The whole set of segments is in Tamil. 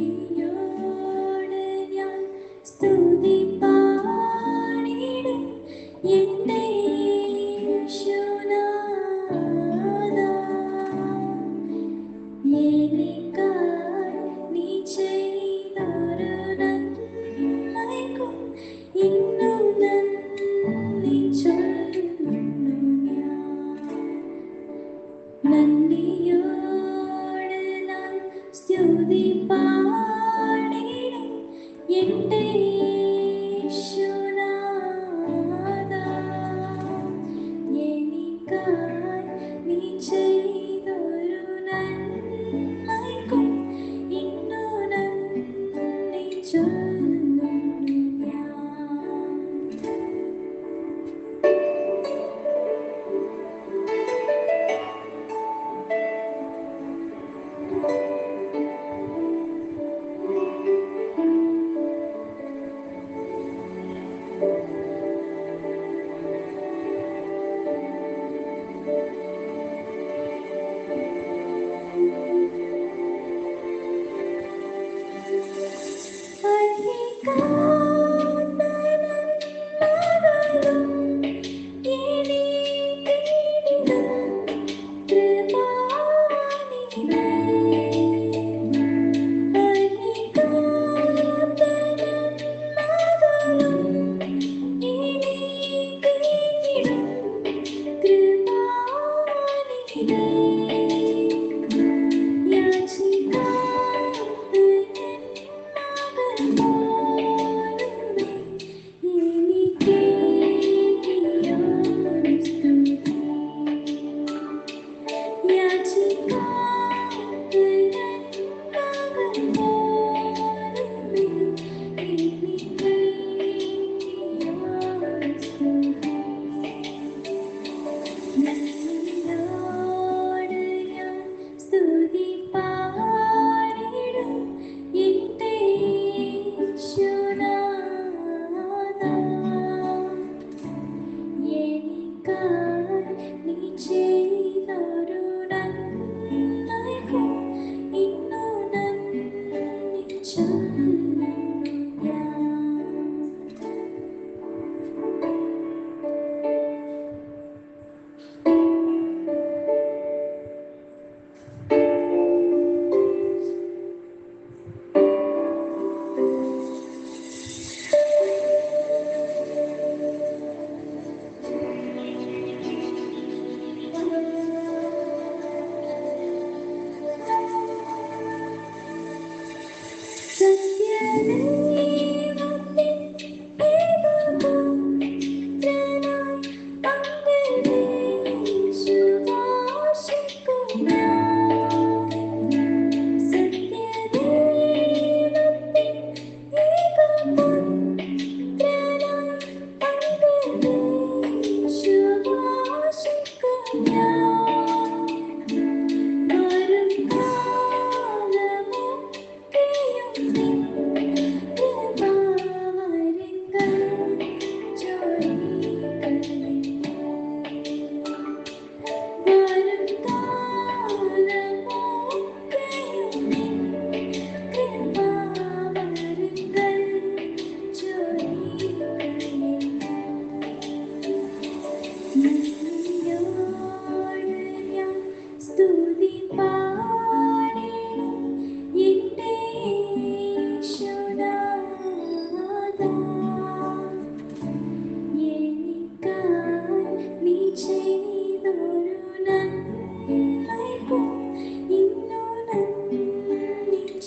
You.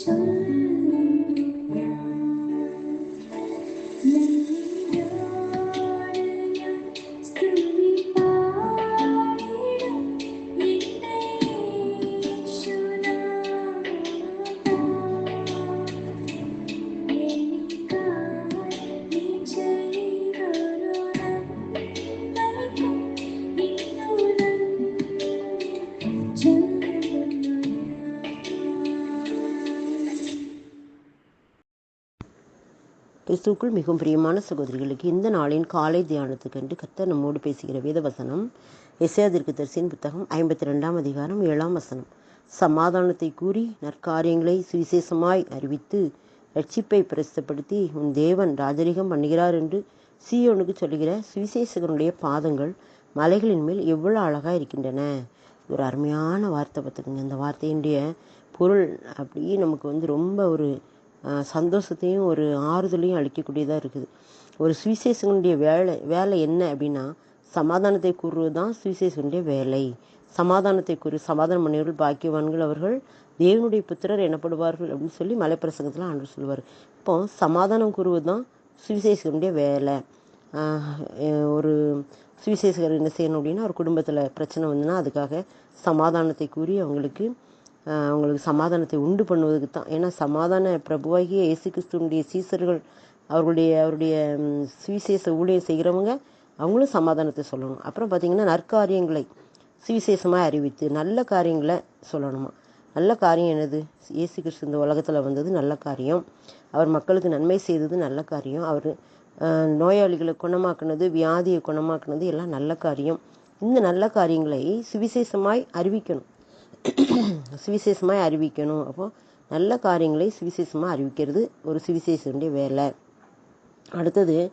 chão. கிறிஸ்துக்குள் மிகவும் பிரியமான சகோதரிகளுக்கு இந்த நாளின் காலை தியானத்துக்கென்று கர்த்தர் நம்மோடு பேசுகிற வேத வசனம் எசையாதிற்கு தரிசின் புத்தகம் ஐம்பத்தி ரெண்டாம் அதிகாரம் ஏழாம் வசனம். சமாதானத்தை கூறி நற்காரியங்களை சுவிசேஷமாய் அறிவித்து ரட்சிப்பை பிரசித்தப்படுத்தி உன் தேவன் ராஜரிகம் பண்ணுகிறார் என்று சீயோனுக்கு சொல்லுகிற சுவிசேஷகனுடைய பாதங்கள் மலைகளின் மேல் எவ்வளவு அழகாக இருக்கின்றன. ஒரு அருமையான வார்த்தை பார்த்துக்குங்க. இந்த வார்த்தையினுடைய பொருள் அப்படியே நமக்கு வந்து ரொம்ப ஒரு சந்தோஷத்தையும் ஒரு ஆறுதலையும் அளிக்கக்கூடியதாக இருக்குது. ஒரு சுவிசேஷனுடைய வேலை வேலை என்ன அப்படின்னா சமாதானத்தை கூறுவது தான் சுவிசேஷனுடைய வேலை. சமாதானத்தை கூறி சமாதானம் பண்ணியவர்கள் பாக்கியவான்கள் அவர்கள் தேவனுடைய புத்திரர் எனப்படுவார்கள் அப்படின்னு சொல்லி மலைப்பிரசங்கத்தில் ஆண்டு சொல்லுவார். இப்போ சமாதானம் கூறுவது தான் சுவிசேஷனுடைய வேலை ஒரு சுவிசேஷகர் என்ன செய்யணும் அப்படின்னா ஒரு குடும்பத்தில் பிரச்சனை வந்துன்னா அதுக்காக சமாதானத்தை கூறி அவங்களுக்கு அவங்களுக்கு சமாதானத்தை உண்டு பண்ணுவதுக்கு தான். ஏன்னா சமாதான பிரபுவாகிய இயேசு கிறிஸ்துவனுடைய சீசர்கள் அவர்களுடைய அவருடைய சுவிசேஷ ஊழியம் செய்கிறவங்க அவங்களும் சமாதானத்தை சொல்லணும். அப்புறம் பார்த்தீங்கன்னா நற்காரியங்களை சுவிசேஷமாக அறிவித்து நல்ல காரியங்களை சொல்லணுமா? நல்ல காரியம் என்னது? இயேசு கிறிஸ்து இந்த உலகத்தில் வந்தது நல்ல காரியம். அவர் மக்களுக்கு நன்மை செய்தது நல்ல காரியம். அவர் நோயாளிகளை குணமாக்குனது வியாதியை குணமாக்குனது எல்லாம் நல்ல காரியம். இந்த நல்ல காரியங்களை சுவிசேஷமாய் அறிவிக்கணும். சுவிசேஷமாக அறிவிக்கணும். அப்போது நல்ல காரியங்களை சுவிசேஷமாக அறிவிக்கிறது ஒரு சுவிசேஷனுடைய வேலை. அடுத்தது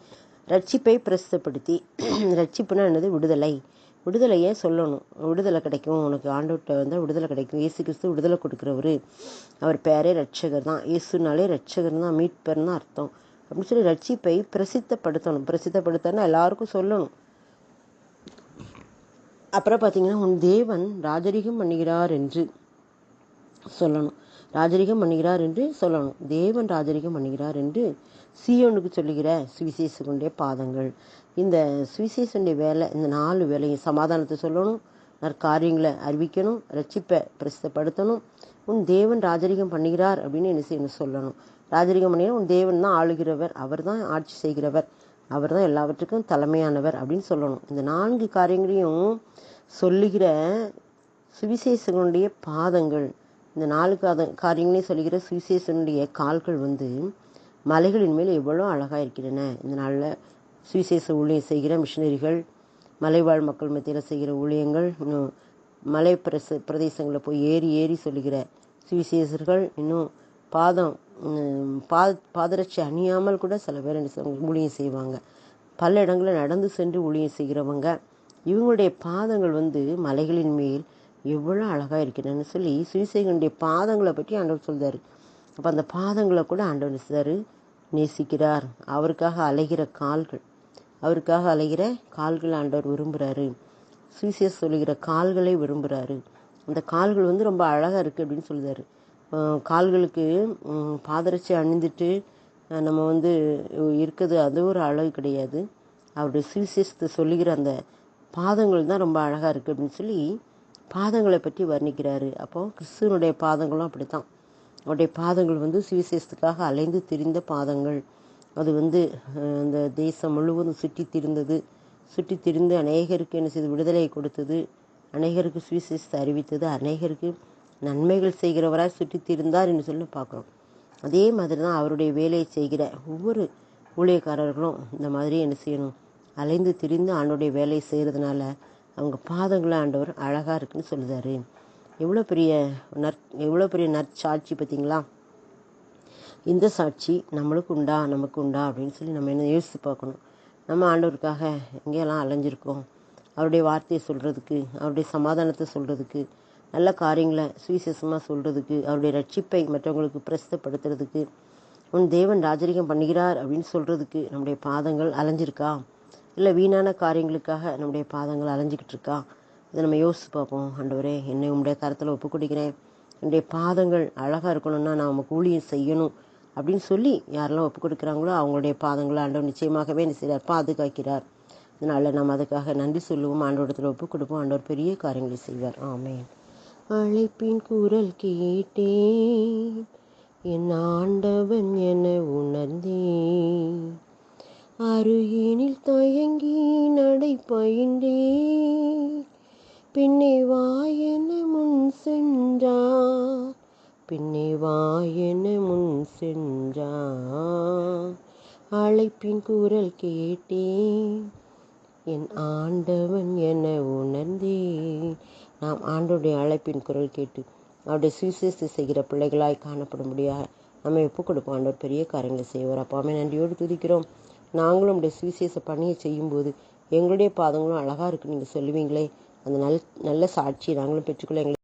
ரட்சிப்பை பிரசித்தப்படுத்தி. ரட்சிப்புனா என்னது? விடுதலை. விடுதலையை சொல்லணும். விடுதலை கிடைக்கும். உனக்கு ஆண்டவர்கிட்ட வந்தால் விடுதலை கிடைக்கும். இயேசு கிறிஸ்து விடுதலை கொடுக்குறவர். அவர் பேரே ரட்சகர் தான். இயேசுனாலே ரட்சகர் தான். மீட்பர்னு தான் அர்த்தம். அப்படின்னு சொல்லி ரட்சிப்பை பிரசித்தப்படுத்தணும். பிரசித்தப்படுத்தனா எல்லாருக்கும் சொல்லணும். அப்புறம் பார்த்தீங்கன்னா உன் தேவன் ராஜரிகம் பண்ணுகிறார் என்று சொல்லணும். ராஜரிகம் பண்ணுகிறார் என்று சொல்லணும். தேவன் ராஜரிகம் பண்ணுகிறார் என்று சீயோனுக்கு சொல்லுகிற சுவிசேஷனுடைய பாதங்கள். இந்த சுவிசேஷனுடைய வேலை இந்த நாலு வேலையும் சமாதானத்தை சொல்லணும் நற்காரியங்களை அறிவிக்கணும் ரட்சிப்பை பிரசித்தப்படுத்தணும். உன் தேவன் ராஜரிகம் பண்ணுகிறார் அப்படின்னு என்ன செய்யணும் சொல்லணும். ராஜரிகம் பண்ணினா உன் தேவன் தான் ஆளுகிறவர் அவர் தான் ஆட்சி செய்கிறவர். அவர் தான் எல்லாவற்றுக்கும் தலைமையானவர் அப்படின்னு சொல்லணும். இந்த நான்கு காரியங்களையும் சொல்லுகிற சுவிசேஷனுடைய பாதங்கள் இந்த நாலு காத காரியங்களையும் சொல்லுகிற சுவிசேஷனுடைய கால்கள் வந்து மலைகளின் மேல் எவ்வளோ அழகாக இருக்கின்றன. இந்த நாளில் சுவிசேஷ ஊழியம் செய்கிற மிஷினரிகள் மலைவாழ் மக்கள் மத்தியில் செய்கிற ஊழியங்கள் இன்னும் மலை பிரச பிரதேசங்களில் போய் ஏறி ஏறி சொல்லுகிற சுவிசேஷர்கள் இன்னும் பாதம் பா பாதரட்சி அணியாமல் கூட சில பேர் என்ன ஊழியம் செய்வாங்க. பல இடங்களில் நடந்து சென்று ஊழியம் செய்கிறவங்க இவங்களுடைய பாதங்கள் வந்து மலைகளின் மேல் எவ்வளோ அழகாக இருக்கிறன்னு சொல்லி சுவிசேகனுடைய பாதங்களை பற்றி ஆண்டவர் சொல்கிறார் அப்போ அந்த பாதங்களை கூட ஆண்டவர் சார் நேசிக்கிறார். அவருக்காக அலைகிற கால்கள் அவருக்காக அலைகிற கால்கள் ஆண்டவர் விரும்புகிறாரு சுவிசேஷ சொல்லுகிற கால்களை விரும்புகிறாரு அந்த கால்கள் வந்து ரொம்ப அழகாக இருக்குது அப்படின்னு சொல்லுறாரு கால்களுக்கு உம், பாதரட்சை அணிந்துட்டு நம்ம வந்து இருக்கிறது அது ஒரு அழகு கிடையாது. அவருடைய சுவிசேஷத்தை சொல்லுகிற அந்த பாதங்கள் தான் ரொம்ப அழகாக இருக்குது அப்படின்னு சொல்லி பாதங்களை பற்றி வர்ணிக்கிறாரு. அப்போ கிறிஸ்துவனுடைய பாதங்களும் அப்படித்தான். அவருடைய பாதங்கள் வந்து சுவிசேஷத்துக்காக அலைந்து திரிந்த பாதங்கள். அது வந்து அந்த தேசம் முழுவதும் சுற்றி திரிந்தது. சுற்றி திரிந்து அநேகருக்கு என்ன செய்து விடுதலையை கொடுத்தது. அநேகருக்கு சுவிசேஷத்தை அறிவித்தது. அநேகருக்கு நன்மைகள் செய்கிறவராய் சுற்றி திரிந்தார் என்று சொல்லி பார்க்குறோம். அதே மாதிரி தான் அவருடைய வேலையை செய்கிற ஒவ்வொரு ஊழியக்காரர்களும் இந்த மாதிரி என்ன செய்யணும்? அலைந்து திரிந்து ஆண்டோடைய வேலையை செய்கிறதுனால அவங்க பாதங்களை ஆண்டவர் அழகாக இருக்குன்னு சொல்லுதாரு. எவ்வளோ பெரிய நற் எவ்வளோ பெரிய நற்சாட்சி பார்த்தீங்களா? இந்த சாட்சி நம்மளுக்கு உண்டா நமக்கு உண்டா அப்படின்னு சொல்லி நம்ம என்ன யோசித்து பார்க்கணும். நம்ம ஆண்டவருக்காக எங்கேயெல்லாம் அலைஞ்சிருக்கோம்? அவருடைய வார்த்தையை சொல்கிறதுக்கு அவருடைய சமாதானத்தை சொல்கிறதுக்கு நல்ல காரியங்களை சுவிசேஷமாக சொல்கிறதுக்கு அவருடைய ரட்சிப்பை மற்றவங்களுக்கு பிரசித்தப்படுத்துறதுக்கு உன் தேவன் ராஜரிகம் பண்ணுகிறார் அப்படின்னு சொல்கிறதுக்கு நம்முடைய பாதங்கள் அலைஞ்சிருக்கா? இல்லை வீணான காரியங்களுக்காக நம்முடைய பாதங்கள் அலைஞ்சிக்கிட்டு இருக்கா? இதை நம்ம யோசித்து பார்ப்போம். ஆண்டவரே என்னை உங்களுடைய கருத்தில் ஒப்பு கொடுக்கிறேன் என்னுடைய பாதங்கள் அழகாக இருக்கணும்னா நான் உமக்கு ஊழியம் செய்யணும் அப்படின்னு சொல்லி யாரெல்லாம் ஒப்பு கொடுக்குறாங்களோ அவங்களுடைய பாதங்களை ஆண்டவர் நிச்சயமாகவே என்ன செய்கிறார் பாதுகாக்கிறார். அதனால் நாம் அதுக்காக நன்றி சொல்லுவோம். ஆண்டவரத்தில் ஒப்பு கொடுப்போம் ஆண்டவர் பெரிய காரியங்களை செய்வார். ஆமென். அழைப்பின் குரல் கேட்டேன். என் ஆண்டவன் என உணர்ந்தேன். அருகினில் தயங்கி நடை பயின்றேன். பின்னே வாயென முன் சென்றார் பின்னே வாயென முன் சென்றார் அழைப்பின் குரல் கேட்டேன். என் ஆண்டவன் என உணர்ந்தேன். நாம் ஆண்டோடைய அழைப்பின் குரல் கேட்டு அவருடைய சுவிசேஷத்தை செய்கிற பிள்ளைகளாய் காணப்பட முடியாது நம்ம எப்போ கொடுப்போம். ஆண்டவர் பெரிய காரியங்களை செய்வார். அப்பாமே நன்றியோடு துதிக்கிறோம். நாங்களும் நம்முடைய சுவிசேஷ பணியை செய்யும்போது எங்களுடைய பாதங்களும் அழகாக இருக்குன்னு நீங்கள் சொல்லுவீங்களே. அந்த நல் நல்ல சாட்சியை நாங்களும் பெற்றுக்கொள்ள எங்களை